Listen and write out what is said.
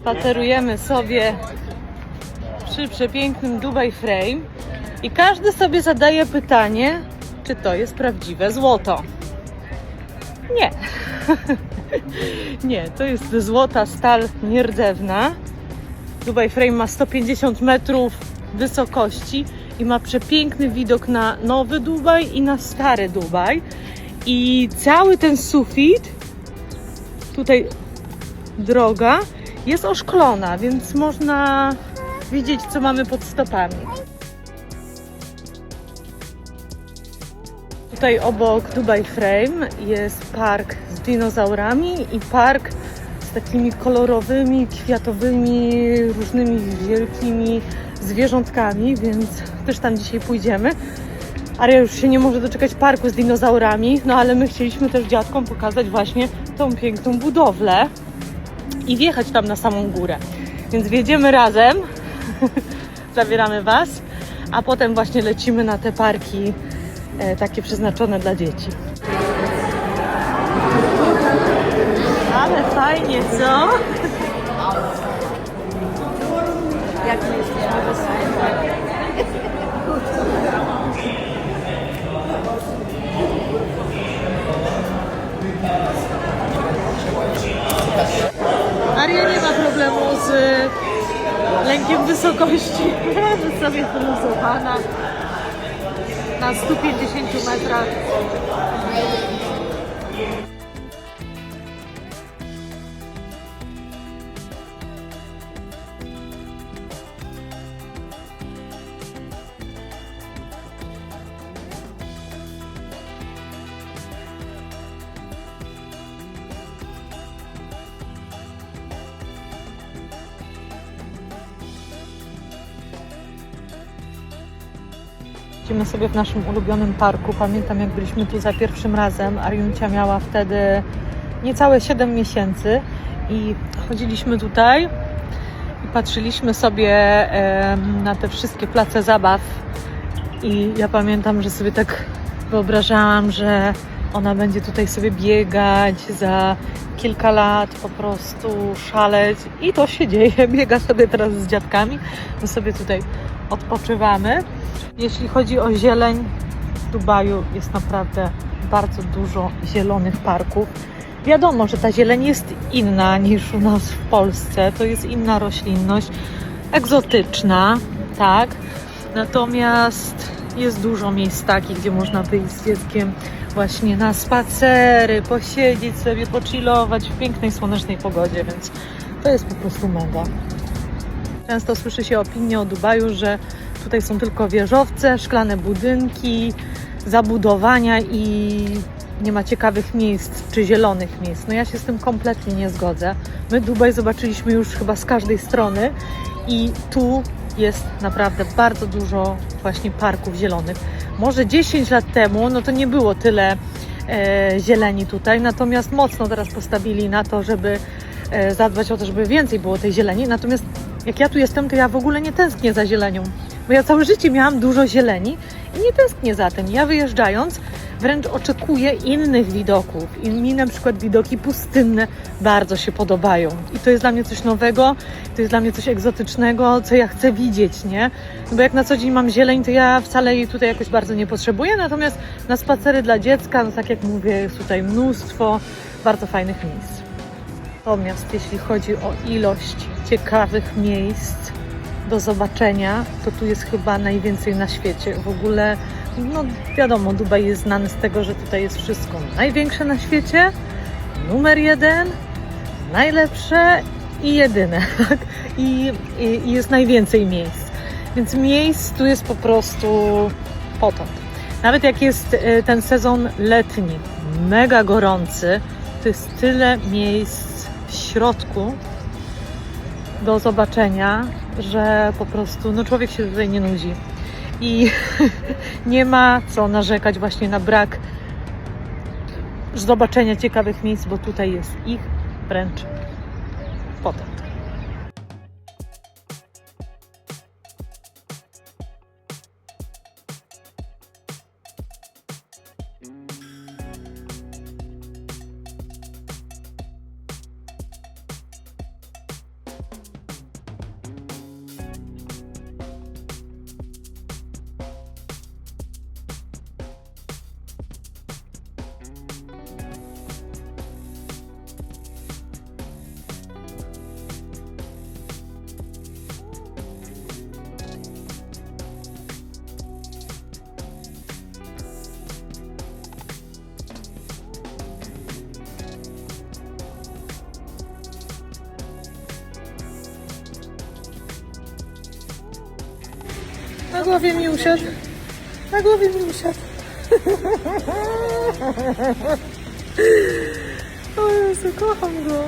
Spacerujemy sobie przy przepięknym Dubai Frame i każdy sobie zadaje pytanie, czy to jest prawdziwe złoto. Nie. Nie, to jest złota stal nierdzewna. Dubai Frame ma 150 metrów wysokości i ma przepiękny widok na nowy Dubaj i na stary Dubaj. I cały ten sufit, tutaj droga, jest oszklona, więc można widzieć, co mamy pod stopami. Tutaj obok Dubai Frame jest park z dinozaurami i park z takimi kolorowymi, kwiatowymi, różnymi wielkimi zwierzątkami, więc też tam dzisiaj pójdziemy. Aria już się nie może doczekać parku z dinozaurami, no ale my chcieliśmy też dziadkom pokazać właśnie tą piękną budowlę i wjechać tam na samą górę. Więc wjedziemy razem, zabieramy Was, a potem właśnie lecimy na te parki e, takie przeznaczone dla dzieci. Ale fajnie, co? Jak my jesteśmy wesoli. Aria nie ma problemu z lękiem wysokości. Jest sobie wyluzowana na 150 metrach. Siedzimy sobie w naszym ulubionym parku. Pamiętam, jak byliśmy tu za pierwszym razem. Ariuncia miała wtedy niecałe 7 miesięcy i chodziliśmy tutaj i patrzyliśmy sobie na te wszystkie place zabaw. I ja pamiętam, że sobie tak wyobrażałam, że ona będzie tutaj sobie biegać za kilka lat, po prostu szaleć. I to się dzieje. Biega sobie teraz z dziadkami. My sobie tutaj odpoczywamy. Jeśli chodzi o zieleń, w Dubaju jest naprawdę bardzo dużo zielonych parków. Wiadomo, że ta zieleń jest inna niż u nas w Polsce. To jest inna roślinność, egzotyczna, tak. Natomiast jest dużo miejsc takich, gdzie można wyjść z dzieckiem właśnie na spacery, posiedzieć sobie, pochillować w pięknej, słonecznej pogodzie, więc to jest po prostu mega. Często słyszy się opinie o Dubaju, że tutaj są tylko wieżowce, szklane budynki, zabudowania i nie ma ciekawych miejsc czy zielonych miejsc. No ja się z tym kompletnie nie zgodzę. My Dubaj zobaczyliśmy już chyba z każdej strony i tu jest naprawdę bardzo dużo właśnie parków zielonych. Może 10 lat temu, no to nie było tyle e, zieleni tutaj, natomiast mocno teraz postawili na to, żeby e, zadbać o to, żeby więcej było tej zieleni. Natomiast jak ja tu jestem, to ja w ogóle nie tęsknię za zielenią, bo ja całe życie miałam dużo zieleni i nie tęsknię za tym. Ja wyjeżdżając wręcz oczekuję innych widoków i mi na przykład widoki pustynne bardzo się podobają i to jest dla mnie coś nowego, to jest dla mnie coś egzotycznego, co ja chcę widzieć, nie? No bo jak na co dzień mam zieleń, to ja wcale jej tutaj jakoś bardzo nie potrzebuję, natomiast na spacery dla dziecka, no tak jak mówię, jest tutaj mnóstwo bardzo fajnych miejsc. Natomiast jeśli chodzi o ilość ciekawych miejsc do zobaczenia, to tu jest chyba najwięcej na świecie. W ogóle, no wiadomo, Dubaj jest znany z tego, że tutaj jest wszystko największe na świecie, numer jeden, najlepsze i jedyne. Tak? I, i, I jest najwięcej miejsc. Więc miejsc tu jest po prostu potąd. Nawet jak jest e, ten sezon letni, mega gorący, to jest tyle miejsc w środku do zobaczenia, że po prostu no człowiek się tutaj nie nudzi. I nie ma co narzekać właśnie na brak zobaczenia ciekawych miejsc, bo tutaj jest ich wręcz potąd. Na głowie mi usiadł. Na głowie mi usiadł. O Jezu, kocham go.